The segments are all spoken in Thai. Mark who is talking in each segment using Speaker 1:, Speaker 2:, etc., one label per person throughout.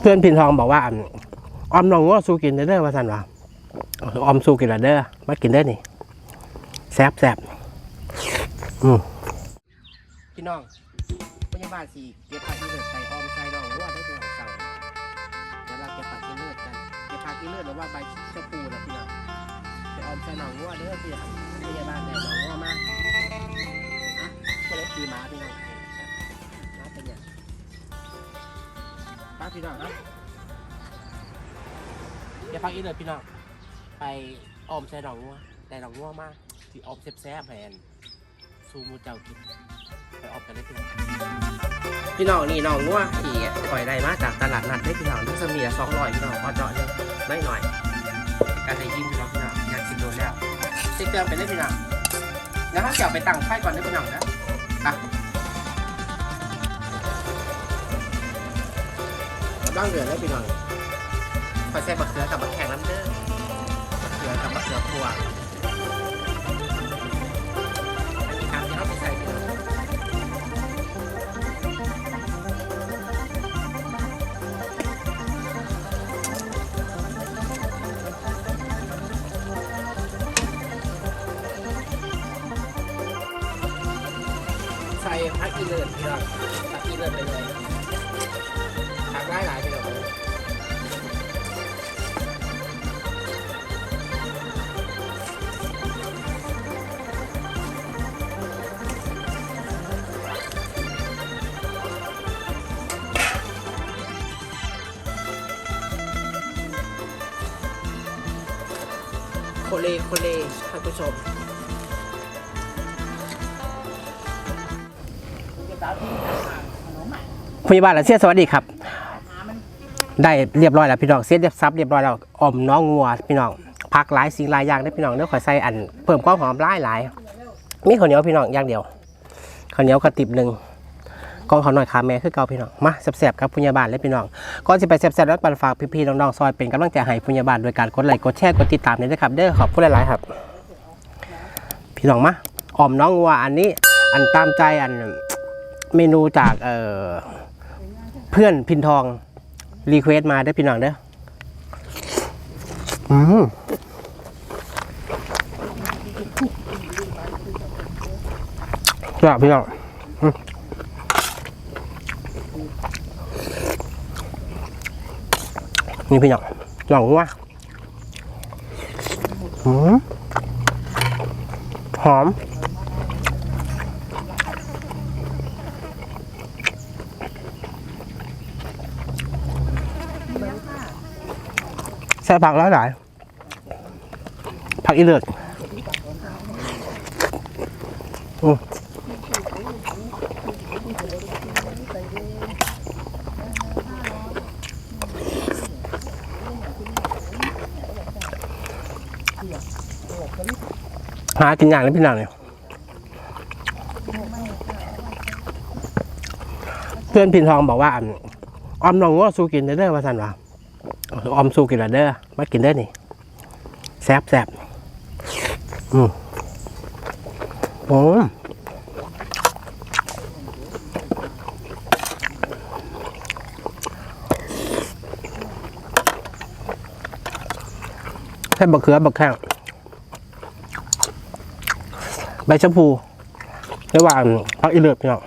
Speaker 1: เพื่อนพินทองบอกว่าออมนองง้อสู้กินเด้อว่าสันวะออมสู้กินละเด้อมากินได้นี่แซ่บแซ่บอืมพี่น้องพยาบาลสี่เก็บผักอีเลือดใส่ออมใส่นองง้อได้เป็นของเก่าเดี๋ยวเราเก็บผักอีเลือดกันเก็บผักอีเลือดหรือว่าใบชะพูนะพี่น้องไปออมใส่นองง้อเด้อพี่น้องพยาบาลได้น้องง้อมาอ่ พี่น้องนะอย่าพักอีกเลยพี่น้องไปออมใส่ดอกงัวแต่ดอกงัวมากที่ออมแซ่บๆแผนซูมูเจ้ากินไปออมกันได้พี่น้องพี่น้องนี่หนองงัวที่ปล่อยได้มาจากตลาดนัดได้พี่น้องทุกสมีสองร้อยพี่น้องพอเจาะเลยน้อยหน่อยการได้ยิ้มพี่น้องพี่น้องอยากกินโดนแล้วติ๊กเติมไปได้พี่น้องแล้วถ้าเกี่ยวไปตั้งไฟก่อนได้พี่น้องนะอะ บ้างเดือดได้พี่น้องคอยใส่บักเขือกับบักแข็งน้ำเด้อบักเขือกับบักเขือพวงอันนี้ครับที่เราไปใส่เกลือใส่พักอีเลิศพี่น้องพักอีเลิศไปเลย คเลโคเลท่านผู้ชมพยาบาลและเสียสวัสดีครับ ได้เรียบร้อยแล้วพี่น้องเสียเรียบซับเรียบร้อยแล้วอมน้องงัวพี่น้องพักหลายสิ่งหลายอย่างได้พี่น้องเนื้อขอยใส่อันเพิ่มความหอมหลายหลายมีข้าวเหนียวพี่น้องอย่างเดียวข้าวเหนียวกระติบหนึ่ง กองเขาหน่อยขาแม่คือเก่าพี่น้องมาแซ่บๆครับพยาบาลและพี่น้องก่อนจะไปแซ่บๆแล้วปันฝากพี่ๆน้องๆซอยเป็นกำลังใจให้พยาบาลโดยการกดไลค์กดแชร์กดติดตามด้วยนะครับเด้อขอบคุณหลายๆครับ พี่น้องมาอ่อมน้องวัวอันนี้อันตามใจอันเมนูจากเอ่อเพื่อนพินทองรีเควสมาได้พี่น้องเด้ออืมจ้าพี่น้องอืม นี่พี่น้องลองว่าหอมใส่ผักหลายหนผักอีเลือ หากินอย่างนี้พี่น้องเนี่ยเพื่อนพินทองบอกว่าออมน้องง้อสู้กินเด้อว่าสันวะออมสู้กินเด้อมากินได้อนี่แซ่บแซ่บอืมโอ้ใส่บักเขือบักแข้ง ใบชะพูระหว่างพักอีเลือบพี่น้อง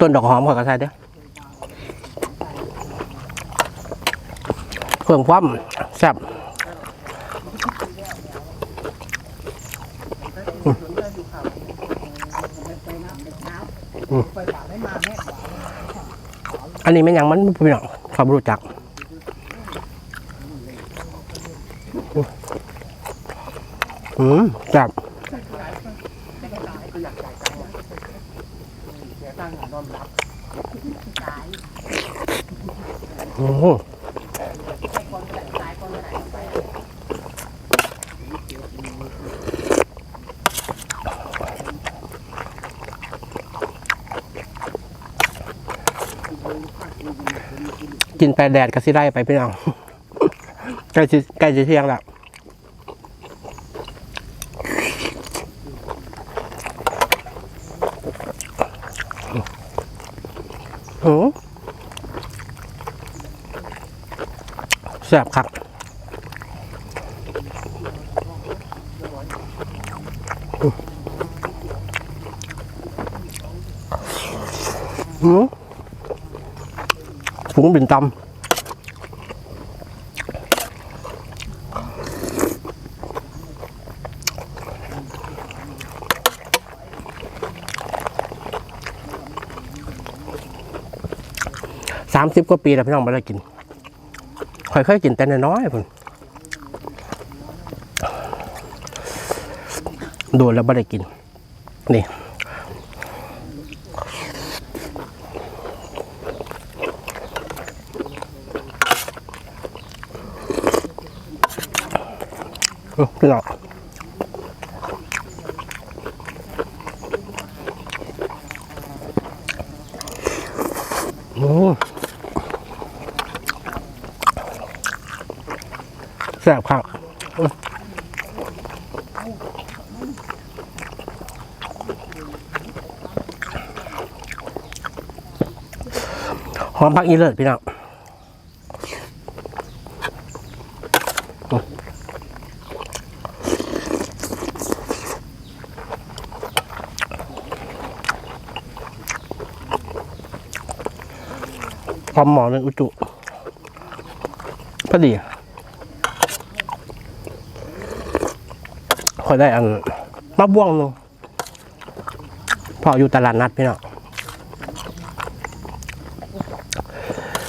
Speaker 1: ต้นดอกหอมขอกระใส่เด้อเพิ่มความแซ่บอันนี้ไม่ยังมันเป็นอย่างความรู้จัก อืมแซ่บโอ้โหกินไปแดดก็สิได้ไปพี่น้องใกล้จะใกล้จะเที่ยงแล้ว โหแซ่บครับหืมถุงบินตำามสิบกว่าปีแล้วพี่น้องไม่ได้กินค่อยๆกินแต่น้อยๆพุ่นโดนแล้วไม่ได้กิน นี่พี่น้องโอืมแซ่บครับหอมพักอีเลิศพี่น้องความหมอในอุจุพอดี อยได้อันมะบ่วงนึงพออยู่ตลาดนัดพี่น้อง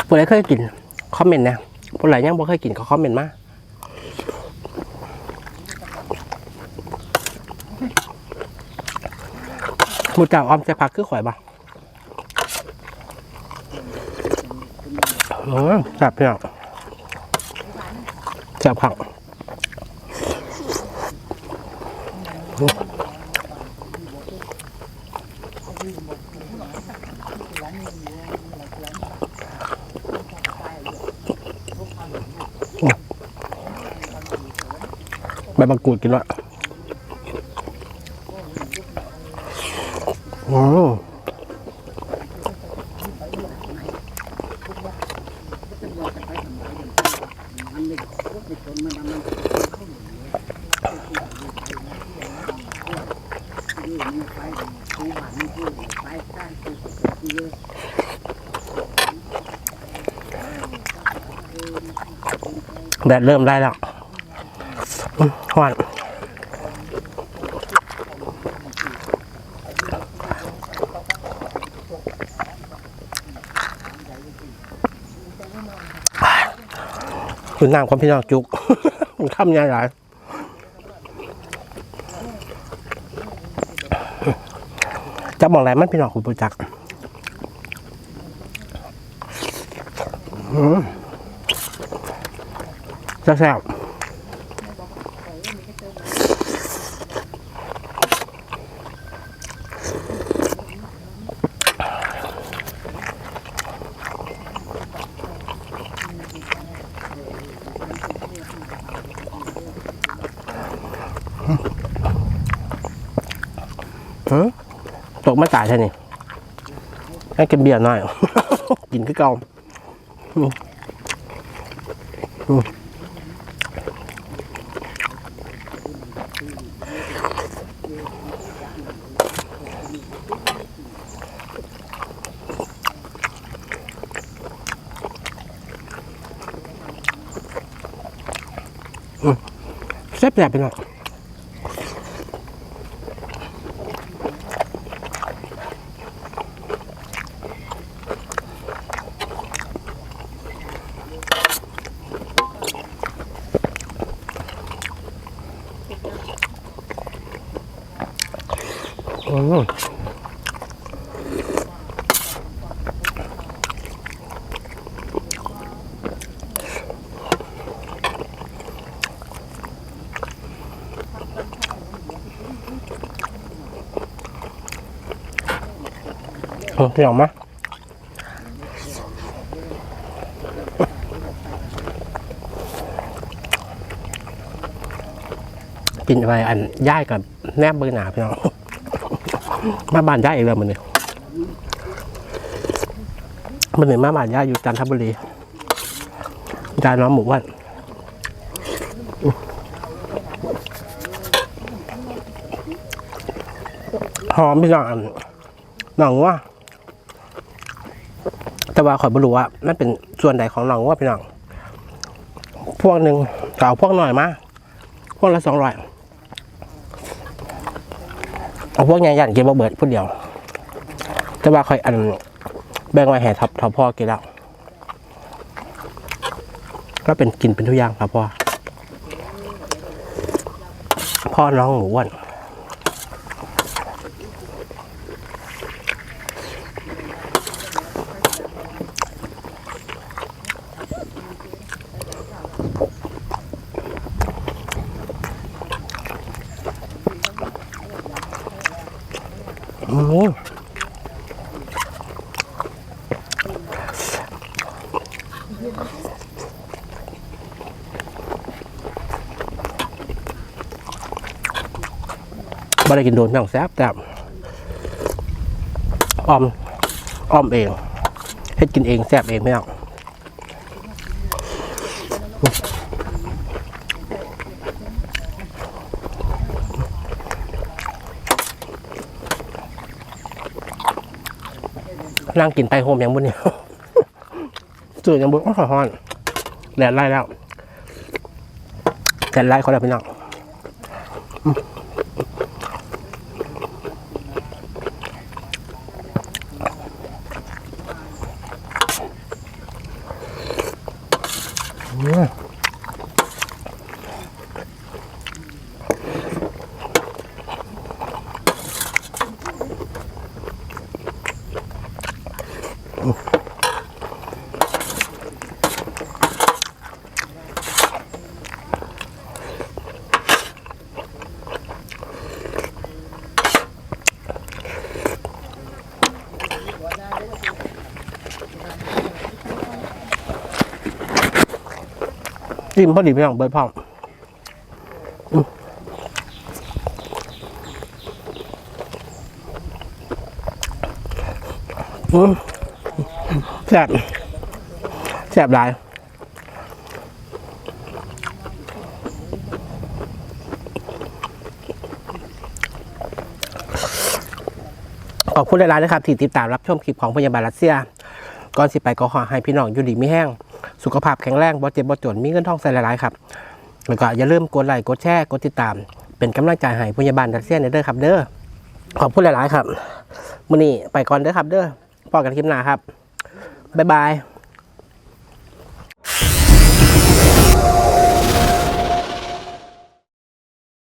Speaker 1: ผู้ใดเคยกินคอมเมนต์นะผู้ใดยังบ่เคยกินก็คอมเมนต์มาหมูจ้าออมใส่ผักคือข่อยบ่อืมแซ่บพี่น้องแซ่บผัก มะกรูดกินวะโอืมแดดเริ่มได้แล้ว หวานคุณน้ำความพี่น้องจุกข้ามยาหลายจะบอกอะไรมันพี่น้องคุณปูจักอืมแซ่บ ๆหือตกไมาจ่ายใช่นี่ให้กินเบียร์หน่อย กินคือเก่าแซ่บแซ่บไปหน่อย มอืมพี่ออกมากินไปอันย่ายกับแนบเบอร์หนาพี่น้อง มาบ้านย่าอีกแล้วมันเนี่ยมันเหมือนมาบ้านย่าอยู่จันทบุรีจานน้องหมูวันหอมพี่น้องนหนังว่าแต่ว่าข่อยไม่รู้ว่ามันเป็นส่วนใดของหนังว่าพี่น้องพวกหนึ่งเก่าพวกหน่อยมาพวกละสองร้อย เอาพวกใหญ่ๆกินบ่เบิดพูดเดียว แต่ว่าค่อยอันแบ่งไว้ให้ทับทับพ่อกินแล้วก็เป็นกินเป็นทุกอย่างครับพ่อพ่อน้องหมูอ้วน บ่ได้กินโดนแม่งแซ่บแต่ออมออมเองเฮ็ดกินเองแซ่บเองไม่เอา นั่งกินไตโฮมยังบุญเนี่ยสื่อยังบุญอ้าวฮ้อนแดดไล่แล้วแดดไล่เขาแล้วพี่น้อง จิ้มพอดีพี่น้องเบิร์ดพร้อมอืมอืมแซ่บแซ่บหลายขอบคุณหลายๆนะครับที่ติดตามรับชมคลิปของพยาบาลรัสเซีย ก่อนสิไปก็ขอให้พี่น้องอยู่ดีไม่แห้ง สุขภาพแข็งแรงบ่เจ็บบ่จนมีเงินทองใส่หลายๆครับแล้วก็อย่าลืมกดไลค์กดแชร์กดติดตาม เป็นกำลังใจให้พยาบาลรัสเซียนเด้อครับ เด้อขอบคุณหลาย ๆ ครับมื้อนี้ไปก่อนเด้อครับ เด้อพอกันคลิปหน้าครับบ๊ายบาย